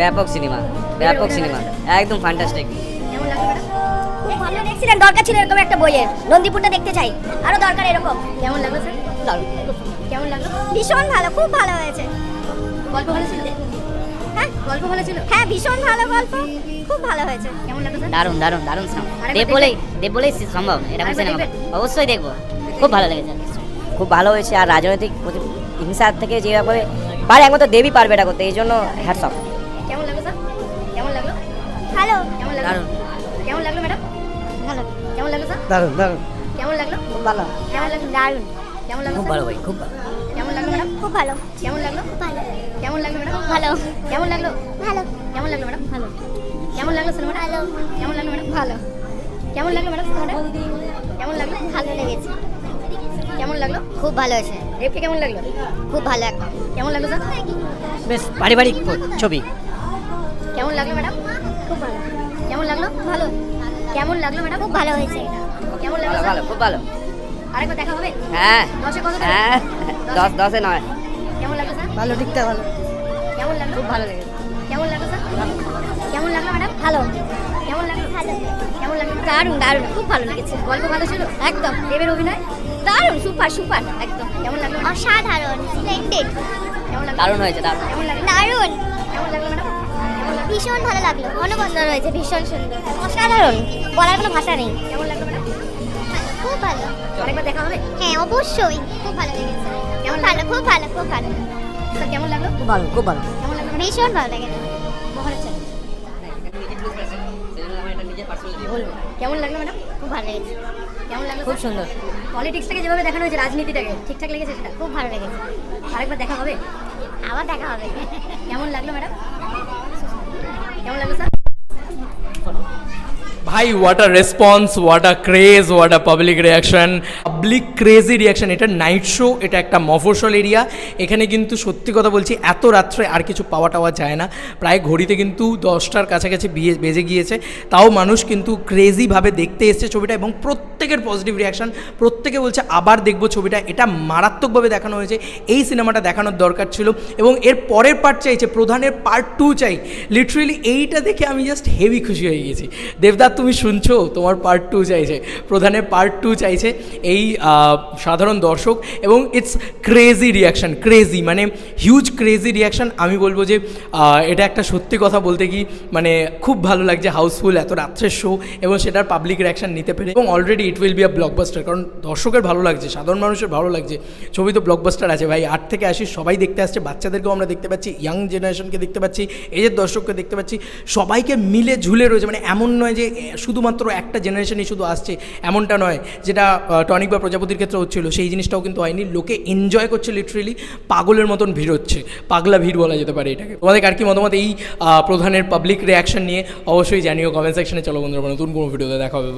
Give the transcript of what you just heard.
ব্যাপক সিনেমা ব্যাপক সিনেমা একদম ফ্যান্টাস্টিক খুব ভালো দেখছিলেন দরকার ছিল এরকম একটা বইয়ের নন্দীপুরটা দেখতে চাই আরও দরকার এরকম। কেমন লাগল স্যার কেমন লাগল? ভীষণ ভালো খুব ভালো হয়েছে। গল্প ভালো ছিল? হ্যাঁ? গল্প ভালো ছিল? হ্যাঁ ভীষণ ভালো গল্প খুব ভালো হয়েছে। কেমন লাগল স্যার দারুণ দারুণ দারুণ দেব বলেই দেব বলেই সম্ভব এরকম সিনেমা অবশ্যই দেখব। খুব ভালো লেগেছে। খুব ভালো হয়েছে আর রাজনৈতিক হিংসার থেকে যেভাবে পারে একমাত্র দেবী পারবে এটা করতে এই জন্য হ্যাটসঅপ কেমন লাগল স্যার কেমন লাগল ভালো কেমন লাগল দারুণ। কেমন লাগল ম্যাডাম ভালো কেমন লাগল স্যার দারুণ দারুণ কেমন লাগল খুব ভালো কেমন লাগল দারুণ কেমন লাগল খুব ভালো ভাই খুব ভালো কেমন লাগল ম্যাডাম খুব ভালো কেমন লাগল ভালো কেমন লাগল ম্যাডাম ভালো কেমন লাগল ভালো কেমন লাগল ম্যাডাম ভালো কেমন লাগল সিনেমাটা ভালো কেমন লাগল ম্যাডাম ভালো কেমন লাগল ম্যাডাম কেমন লাগল ভালো লেগেছে কেমন লাগল? খুব ভালো হয়েছে। দেবকে কেমন লাগল? খুব ভালো একদম কেমন লাগল স্যার বেশ পারিবারিক ছবি। কেমন লাগল ম্যাডাম খুব ভালো। কেমন লাগল? ভালো। কেমন লাগল ম্যাডাম খুব ভালো হয়েছে কেমন লাগল ভালো খুব ভালো। আরেকবার দেখা হবে? হ্যাঁ। দশে কত হ্যাঁ। দশ? দশে নয়। কেমন লাগল স্যার ভালো ঠিকঠাক ভালো। কেমন লাগল? খুব ভালো লেগেছে। কেমন লাগল স্যার কেমন লাগল ম্যাডাম ভালো। কেমন লাগল? ভালো। কেমন লাগল? দারুণ দারুণ। খুব ভালো লেগেছে। গল্প ভালো ছিল? একদম। দেবের অভিনয়? দারুণ সুপার সুপার একদম। কেমন লাগল? অসাধারণ স্প্লেন্ডেড কেমন লাগল? দারুণ হয়েছে দারুণ। কেমন লাগল? দারুণ। কেমন লাগল ম্যাডাম? ভীষণ ভালো লাগল অনবদ্য রয়েছে ভীষণ সুন্দর। অসাধারণ। বলার কোনো ভাষা নেই। কেমন লাগল ম্যাডাম? খুব ভালো। আরেকবার দেখা হবে? হ্যাঁ অবশ্যই। খুব ভালো লেগেছে। কেমন ভালো খুব ভালো খুব ভালো। কেমন লাগল? খুব ভালো খুব ভালো। কেমন লাগল ভীষণ ভালো লেগেছে। মহারাজ স্যার কেমন লাগল ম্যাডাম? খুব ভালো লেগেছে। কেমন লাগল খুব সুন্দর। পলিটিক্সটাকে যেভাবে দেখানো হয়েছে রাজনীতিটাকে ঠিকঠাক লেগেছে সেটা? খুব ভালো লেগেছে। আরেকবার দেখা হবে? আবার দেখা হবে। কেমন লাগল ম্যাডাম? কেমন লাগল স্যার ভাই what a response what a craze what a public reaction public crazy reaction এটা নাইট শো এটা একটা মফস্বল এরিয়া এখানে কিন্তু সত্যি কথা বলছি, এত রাত্রে আর কিছু পাওয়া টাওয়া যায় না। প্রায় ঘড়িতে কিন্তু দশটার কাছাকাছি বিয়ে, বেজে গিয়েছে। তাও মানুষ কিন্তু ক্রেজিভাবে দেখতে এসছে ছবিটা এবং প্রত্যেকের পজিটিভ রিয়াকশন প্রত্যেকে বলছে, আবার দেখব ছবিটা। এটা মারাত্মকভাবে দেখানো হয়েছে। এই সিনেমাটা দেখানোর দরকার ছিল এবং এর পরের পার্ট চাইছে, প্রধানের পার্ট টু চাই। লিটারেলি এইটা দেখে আমি জাস্ট হেভি খুশি হয়ে গেছি। দেবদার তুমি শুনছো, তোমার পার্ট টু চাইছে। প্রধানের পার্ট টু চাইছে এই সাধারণ দর্শক এবং ইটস ক্রেজি রিয়াকশান ক্রেজি মানে হিউজ ক্রেজি রিয়াকশান আমি বলব যে এটা একটা সত্যি কথা বলতে কি মানে খুব ভালো লাগছে হাউসফুল এত রাত্রের শো এবং সেটার পাবলিক রিয়াকশান নিতে পেরে। এবং already it will be a blockbuster কারণ দর্শকের ভালো লাগছে, সাধারণ মানুষের ভালো লাগছে। ছবি তো ব্লকবাস্টার আছে ভাই, আট থেকে আসি সবাই দেখতে আসছে, বাচ্চাদেরকেও আমরা দেখতে পাচ্ছি ইয়াং জেনারেশনকে দেখতে পাচ্ছি এজের দর্শককে দেখতে পাচ্ছি। সবাইকে মিলে ঝুলে রয়েছে মানে এমন নয় যে শুধুমাত্র একটা জেনারেশনই শুধু আসছে, এমনটা নয় যেটা টনিক বা প্রজাপতির ক্ষেত্রে হচ্ছিল সেই জিনিসটাও কিন্তু হয়নি। লোকে এনজয় করছে লিটারেলি পাগলের মতন ভিড় হচ্ছে পাগলা ভিড় বলা যেতে পারে এটাকে। তোমাদের আর কি মতামত? এই প্রধানের পাবলিক রিয়াকশন নিয়ে অবশ্যই জানিও কমেন্ট সেকশনে চলো বন্ধুরা, নতুন কোনো ভিডিওতে দেখা হবে।